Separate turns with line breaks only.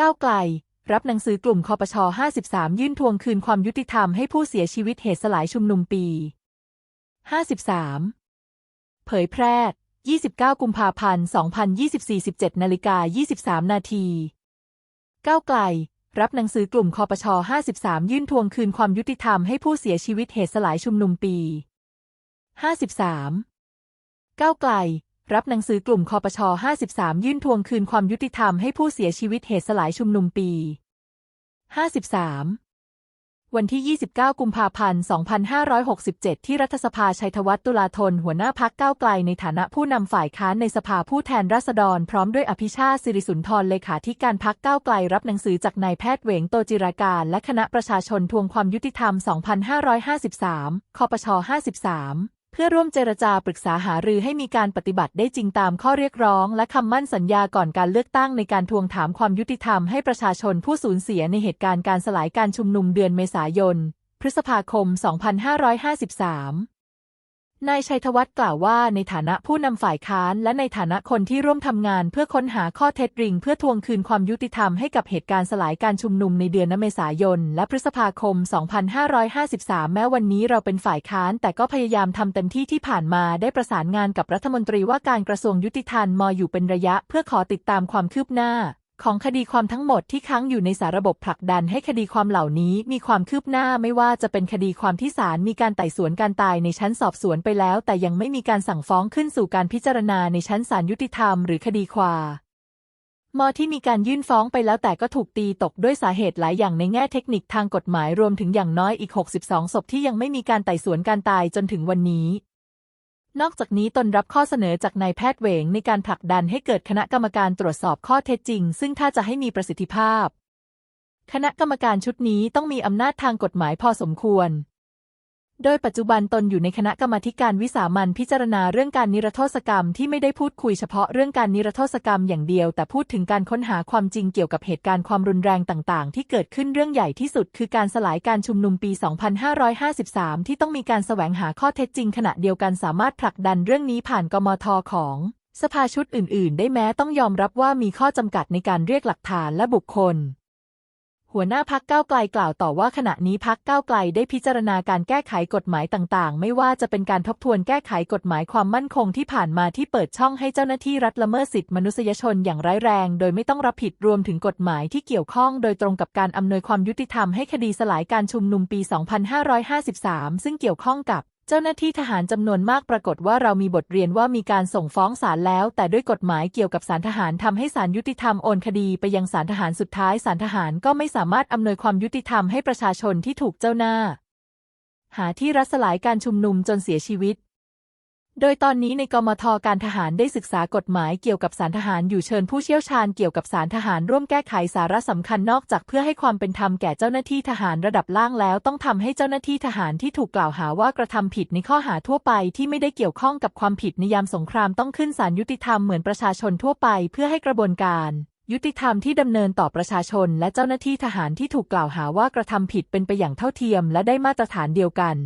ก้าวไกล รับหนังสือกลุ่มคอปช 53 ยื่นทวงคืนความยุติธรรมให้ผู้เสียชีวิตเหตุสลายชุมนุมปี 53 เผยแพร่ 29 กุมภาพันธ์ 2024 17นาฬิกา23 นาทีก้าวไกล รับหนังสือกลุ่มคอปช 53 ยื่นทวงคืนความยุติธรรมให้ผู้เสียชีวิตเหตุสลายชุมนุมปี 53 ก้าวไกล รับหนังสือกลุ่มคอปช 53 ยื่นทวงคืนความยุติธรรมให้ผู้เสียชีวิตเหตุสลายชุมนุมปี 53 วันที่ 29 กุมภาพันธ์ 2567 ที่รัฐสภาชัยธวัฒน์ตุลาธน หัวหน้าพักก้าวไกลในฐานะผู้นำฝ่ายค้านในสภาผู้แทนราษฎร พร้อมด้วยอภิชาติสิริสุนทรเลขาธิการพักก้าวไกลรับหนังสือจากนายแพทย์เหวงโตจิราการ และคณะประชาชนทวงความยุติธรรม 2553 คปช 53 เพื่อร่วมเจรจาปรึกษาหารือให้มีการปฏิบัติได้จริงตามข้อเรียกร้อง และคำมั่นสัญญาก่อนการเลือกตั้งในการทวงถามความยุติธรรมให้ประชาชนผู้สูญเสียในเหตุการณ์การสลายการชุมนุมเดือนเมษายน พฤษภาคม 2553 นายชัยธวัฒน์กล่าวว่าในฐานะผู้นำฝ่ายค้านและในฐานะคนที่ร่วมทำงานเพื่อค้นหาข้อเท็จจริง เพื่อทวงคืนความยุติธรรมให้กับเหตุการณ์สลายการชุมนุมในเดือนเมษายน และพฤษภาคม 2553 แม้วันนี้เราเป็นฝ่ายค้านแต่ก็พยายามทำเต็มที่ที่ผ่านมาได้ประสานงานกับรัฐมนตรีว่าการกระทรวงยุติธรรมมอยู่เป็นระยะ เพื่อขอติดตามความคืบหน้า ของคดีความทั้งหมดที่ค้างอยู่ในสาระบบผลักดันให้คดีความเหล่านี้มีความคืบหน้าไม่ว่าจะเป็นคดีความที่ศาลมีการไต่สวนการตายในชั้นสอบสวนไปแล้ว แต่ยังไม่มีการสั่งฟ้องขึ้นสู่การพิจารณาในชั้นศาลยุติธรรมหรือคดีความมอที่มีการยื่นฟ้องไปแล้วแต่ก็ถูกตีตกด้วยสาเหตุหลายอย่างในแง่เทคนิคทางกฎหมายรวมถึงอย่างน้อยอีก 62 ศพที่ยังไม่มีการไต่สวนการตายจนถึงวันนี้ นอกจากนี้ตนรับข้อเสนอจากนายแพทย์เหวงในการผลักดันให้เกิดคณะกรรมการตรวจสอบข้อเท็จจริง ซึ่งถ้าจะให้มีประสิทธิภาพ คณะกรรมการชุดนี้ต้องมีอำนาจทางกฎหมายพอสมควร โดยปัจจุบันตนอยู่ในคณะกรรมการวิสามันพิจารณาเรื่องการนิรโทษกรรมที่ไม่ได้พูดคุยเฉพาะเรื่องการนิรโทษกรรมอย่างเดียว แต่พูดถึงการค้นหาความจริงเกี่ยวกับเหตุการณ์ความรุนแรงต่าง ๆ ที่เกิดขึ้นเรื่องใหญ่ที่สุด คือการสลายการชุมนุมปี 2553 ที่ต้องมีการแสวงหาข้อเท็จจริง ขณะเดียวกันสามารถผลักดันเรื่องนี้ผ่านกมทของสภาชุดอื่น ๆ ได้แม้ต้องยอมรับว่ามีข้อจำกัดในการเรียกหลักฐานและบุคคล หัวหน้าพักก้าวไกลกล่าวต่อว่าขณะนี้พักก้าวไกลได้พิจารณาการแก้ไขกฎหมายต่างๆ ไม่ว่าจะเป็นการทบทวนแก้ไขกฎหมายความมั่นคงที่ผ่านมาที่เปิดช่องให้เจ้าหน้าที่รัฐละเมิดสิทธิมนุษยชนอย่างร้ายแรง โดยไม่ต้องรับผิดรวมถึงกฎหมายที่เกี่ยวข้องโดยตรงกับการอำนวยความยุติธรรมให้คดีสลายการชุมนุมปี 2553 ซึ่งเกี่ยวข้องกับ จ้าหน้าที่ทหารจำนวนมากปรากฏว่าเรามีบทเรียนว่ามีการส่งฟ้องศาลแล้ว แต่ด้วยกฎหมายเกี่ยวกับศาลทหารทำให้ศาลยุติธรรมโอนคดีไปยังศาลทหารสุดท้ายศาลทหารก็ไม่สามารถอำนวยความยุติธรรมให้ประชาชนที่ถูกเจ้าหน้า หาที่รัศลายการชุมนุมจนเสียชีวิต โดยตอนนี้ในกมทการทหารได้ศึกษากฎหมายเกี่ยวกับสารทหารอยู่เชิญผู้เชี่ยวชาญเกี่ยวกับสารทหารร่วมแก้ไขสาระสำคัญนอกจากเพื่อให้ความเป็นธรรมแก่เจ้าหน้าที่ทหารระดับล่างแล้ว ต้องทำให้เจ้าหน้าที่ทหารที่ถูกกล่าวหาว่ากระทำผิดในข้อหาทั่วไปที่ไม่ได้เกี่ยวข้องกับความผิดในยามสงครามต้องขึ้นศาลยุติธรรมเหมือนประชาชนทั่วไป เพื่อให้กระบวนการยุติธรรมที่ดำเนินต่อประชาชนและเจ้าหน้าที่ทหารที่ถูกกล่าวหาว่ากระทำผิดเป็นไปอย่างเท่าเทียม และได้มาตรฐานเดียวกัน